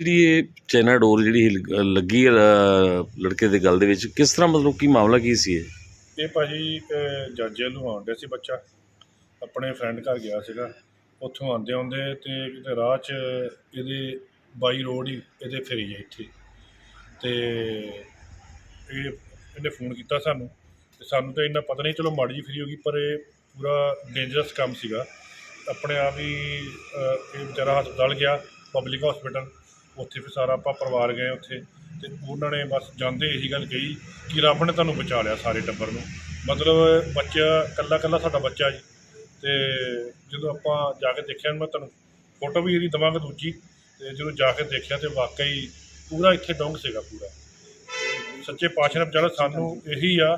ਜਿਹੜੀ ਇਹ ਚੈਨਾ ਡੋਰ ਜਿਹੜੀ ਲ- ਲੱਗੀ ਹੈ ਅ, ਲੜਕੇ ਦੇ ਗਲ ਦੇ ਵਿੱਚ ਕਿਸ ਤਰ੍ਹਾਂ ਮਤਲਬ ਕੀ ਮਾਮਲਾ ਕੀ ਸੀ ਇਹ? ਇਹ ਭਾਜੀ ਅਹ, ਜੱਜ ਨੂੰ ਆਉਣ ਡਿਆ ਸੀ ਬੱਚਾ। ਆਪਣੇ ਫਰੈਂਡ ਘਰ ਗਿਆ ਸੀਗਾ। ਉੱਥੋਂ ਆਉਂਦੇ ਆਉਂਦੇ ਤੇ ਕਿਤੇ ਰਾਹ 'ਚ ਇਹਦੇ ਬਾਈ ਰੋਡ ਹੀ ਇਹਦੇ ਫਿਰੀ ਹੈ ਇੱਥੇ। ਤੇ ਇਹ ਇਹਨੇ ਫੋਨ ਕੀਤਾ ਸਾਨੂੰ ਤੇ ਸਾਨੂੰ ਤਾਂ ਇੰਨਾ ਪਤਾ ਨਹੀਂ ਚਲੋ ਮਾੜੀ ਜੀ ਫਰੀ ਹੋ ਗਈ ਪਰ ਇਹ ਪੂਰਾ ਡੇਂਜਰਸ ਕੰਮ ਸੀਗਾ। ਆਪਣੇ ਆਪ ਹੀ ਅਹ, ਇਹ ਵਿਚਾਰਾ ਹਸਪਤਾਲ ਗਿਆ ਪਬਲਿਕ ਹਸਪੀਟਲ ਉੱਥੇ ਫਿਰ ਸਾਰਾ ਆਪਾਂ ਪਰਿਵਾਰ ਗਏ ਉੱਥੇ ਤੇ ਉਹਨਾਂ ਨੇ ਬਸ ਜਾਂਦੇ ਇਹੀ ਗੱਲ ਕਹੀ ਕਿ ਰੱਬ ਨੇ ਤੁਹਾਨੂੰ ਬਚਾ ਲਿਆ ਸਾਰੇ ਟੱਬਰ ਨੂੰ। ਮਤਲਬ ਬੱਚਾ ਕੱਲਾ ਕੱਲਾ ਸਾਡਾ ਬੱਚਾ ਜੀ। ਤੇ ਜਦੋਂ ਆਪਾਂ ਜਾ ਕੇ ਦੇਖਿਆ, ਮੈਂ ਤੁਹਾਨੂੰ ਫੋਟੋ ਵੀ ਇਹਦੀ ਦਵਾਂਗਾ ਦੂਜੀ। ਤੇ ਜਦੋਂ ਜਾ ਕੇ ਦੇਖਿਆ ਤੇ ਵਾਕਈ ਪੂਰਾ ਇੱਥੇ ਡੋਂਗ ਸੀਗਾ ਪੂਰਾ। ਤੇ ਸੱਚੇ ਪਾਤਸ਼ਾਹ ਨੇ ਵਿਚਾਰਾ ਸਾਨੂੰ ਇਹੀ ਆ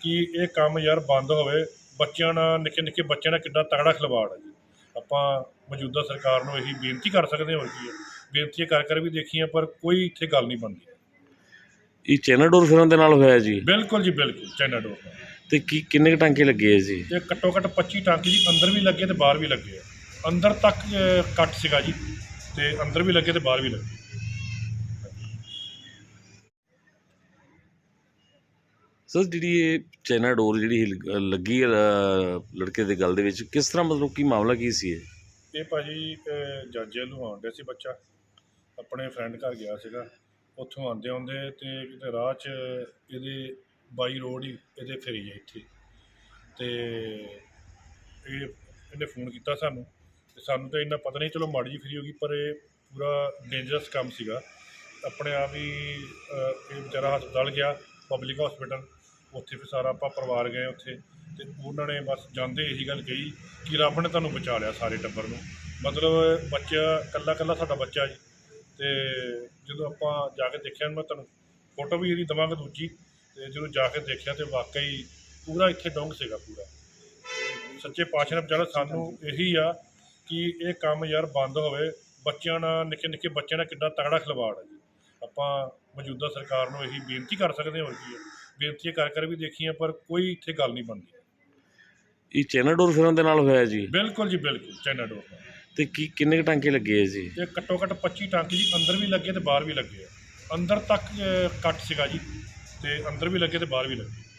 ਕਿ ਇਹ ਕੰਮ ਯਾਰ ਬੰਦ ਹੋਵੇ। ਬੱਚਿਆਂ ਨਾਲ, ਨਿੱਕੇ ਨਿੱਕੇ ਬੱਚਿਆਂ ਨਾਲ ਕਿੱਡਾ ਤਗੜਾ ਖਿਲਵਾੜ ਹੈ ਜੀ। ਆਪਾਂ ਮੌਜੂਦਾ ਸਰਕਾਰ ਨੂੰ ਇਹੀ ਬੇਨਤੀ ਕਰ ਸਕਦੇ ਹਾਂ ਹੋਰ ਕੀ ਹੈ ਬੇਨਤੀਆਂ ਕਰ ਕਰ ਵੀ ਦੇਖੀਆਂ ਪਰ ਕੋਈ ਇੱਥੇ ਗੱਲ ਨਹੀਂ ਬਣਦੀ। ਇਹ ਚਾਈਨਾ ਡੋਰ ਫਿਰਨ ਦੇ ਨਾਲ ਹੋਇਆ ਜੀ? ਬਿਲਕੁਲ ਜੀ ਬਿਲਕੁਲ ਚਾਈਨਾ ਡੋਰ ਦਾ ਤੇ ਕੀ ਕਿੰਨੇ ਕੁ ਟਾਂਕੇ ਲੱਗੇ ਆ ਜੀ? ਤੇ ਘੱਟੋ ਘੱਟ 25 ਟਾਂਕੇ ਜੀ ਅੰਦਰ ਵੀ ਲੱਗੇ ਤੇ ਬਾਹਰ ਵੀ ਲੱਗੇ ਆ। ਅੰਦਰ ਤੱਕ ਕੱਟ ਸੀਗਾ ਜੀ ਤੇ ਅੰਦਰ ਵੀ ਲੱਗੇ ਤੇ ਬਾਹਰ ਵੀ ਲੱਗੇ। ਸਰ ਜਿਹੜੀ ਇਹ ਡੋਰ ਜਿਹੜੀ ਲੱਗੀ ਲੜਕੇ ਦੇ ਗਲ ਦੇ ਵਿੱਚ ਕਿਸ ਤਰ੍ਹਾਂ ਮਤਲਬ ਕੀ ਮਾਮਲਾ ਕੀ ਸੀ ਇਹ? ਇਹ ਭਾਜੀ ਜੱਜ ਨੂੰ ਡਿਆ ਸੀ ਬੱਚਾ। ਆਪਣੇ ਫਰੈਂਡ ਘਰ ਗਿਆ ਸੀਗਾ ਉੱਥੋਂ ਆਉਂਦੇ ਆਉਂਦੇ ਤੇ ਕਿਤੇ ਰਾਹ 'ਚ ਇਹਦੇ ਬਾਈ ਰੋਡ ਹੀ ਇਹਦੇ ਫਿਰੀ ਹੈ ਇੱਥੇ। ਤੇ ਇਹ ਇਹਨੇ ਫੋਨ ਕੀਤਾ ਸਾਨੂੰ ਤੇ ਸਾਨੂੰ ਤਾਂ ਇੰਨਾ ਪਤਾ ਨਹੀਂ ਚਲੋ ਮਾੜੀ ਜੀ ਫਰੀ ਹੋ ਗਈ ਪਰ ਇਹ ਪੂਰਾ ਡੇਂਜਰਸ ਕੰਮ ਸੀਗਾ। ਆਪਣੇ ਆਪ ਹੀ ਅਹ, ਇਹ ਵਿਚਾਰਾ ਹਸਪਤਾਲ ਗਿਆ ਪਬਲਿਕ ਹਸਪੀਟਲ ਉੱਥੇ ਫਿਰ ਸਾਰਾ ਆਪਾਂ ਪਰਿਵਾਰ ਗਏ ਉੱਥੇ ਤੇ ਉਹਨਾਂ ਨੇ ਬਸ ਜਾਂਦੇ ਇਹੀ ਗੱਲ ਕਹੀ ਕਿ ਰੱਬ ਨੇ ਤੁਹਾਨੂੰ ਬਚਾ ਲਿਆ ਸਾਰੇ ਟੱਬਰ ਨੂੰ। ਮਤਲਬ ਬੱਚਾ ਕੱਲਾ ਕੱਲਾ ਸਾਡਾ ਬੱਚਾ ਜੀ। ਤੇ ਜਦੋਂ ਆਪਾਂ ਜਾ ਕੇ ਦੇਖਿਆ ਮੈਂ ਤੁਹਾਨੂੰ ਫੋਟੋ ਵੀ ਇਹਦੀ ਦਵਾਂਗਾ ਦੂਜੀ ਤੇ ਜਦੋਂ ਜਾ ਕੇ ਦੇਖਿਆ ਤੇ ਵਾਕਈ ਪੂਰਾ ਇੱਥੇ ਡੋਂਗ ਸੀਗਾ ਪੂਰਾ। ਸੱਚੇ ਪਾਤਸ਼ਾਹ ਨੇ ਵਿਚਾਰਾ ਸਾਨੂੰ ਇਹੀ ਆ ਕਿ ਇਹ ਕੰਮ ਯਾਰ ਬੰਦ ਹੋਵੇ ਬੱਚਿਆਂ ਨਾਲ ਨਿੱਕੇ ਨਿੱਕੇ ਬੱਚਿਆਂ ਨਾਲ ਕਿੱਡਾ ਤਗੜਾ ਖਿਲਵਾੜ ਹੈ ਜੀ। ਆਪਾਂ ਮੌਜੂਦਾ ਸਰਕਾਰ ਨੂੰ ਇਹੀ ਬੇਨਤੀ ਕਰ ਸਕਦੇ ਹਾਂ ਕੀ ਹੈ ਬੇਨਤੀਆਂ ਕਰ ਕਰ ਵੀ ਦੇਖੀਆਂ ਪਰ ਕੋਈ ਇੱਥੇ ਗੱਲ ਨਹੀਂ ਬਣਦੀ। ਇਹ ਚਾਈਨਾ ਡੋਰ ਫਿਰਨ ਦੇ ਨਾਲ ਹੋਇਆ ਜੀ? ਬਿਲਕੁਲ ਜੀ ਬਿਲਕੁਲ ਚਾਈਨਾ ਡੋਰ। ਦਾ ਤੇ ਕੀ ਕਿੰਨੇ ਕੁ ਟਾਂਕੇ ਲੱਗੇ ਆ ਜੀ? ਤੇ ਘੱਟੋ ਘੱਟ 25 ਟਾਂਕੇ ਜੀ ਅੰਦਰ ਵੀ ਲੱਗੇ ਤੇ ਬਾਹਰ ਵੀ ਲੱਗੇ ਆ। ਅੰਦਰ ਤੱਕ ਅਹ, ਕੱਟ ਸੀਗਾ ਜੀ ਤੇ ਅੰਦਰ ਵੀ ਲੱਗੇ ਤੇ ਬਾਹਰ ਵੀ ਲੱਗੇ।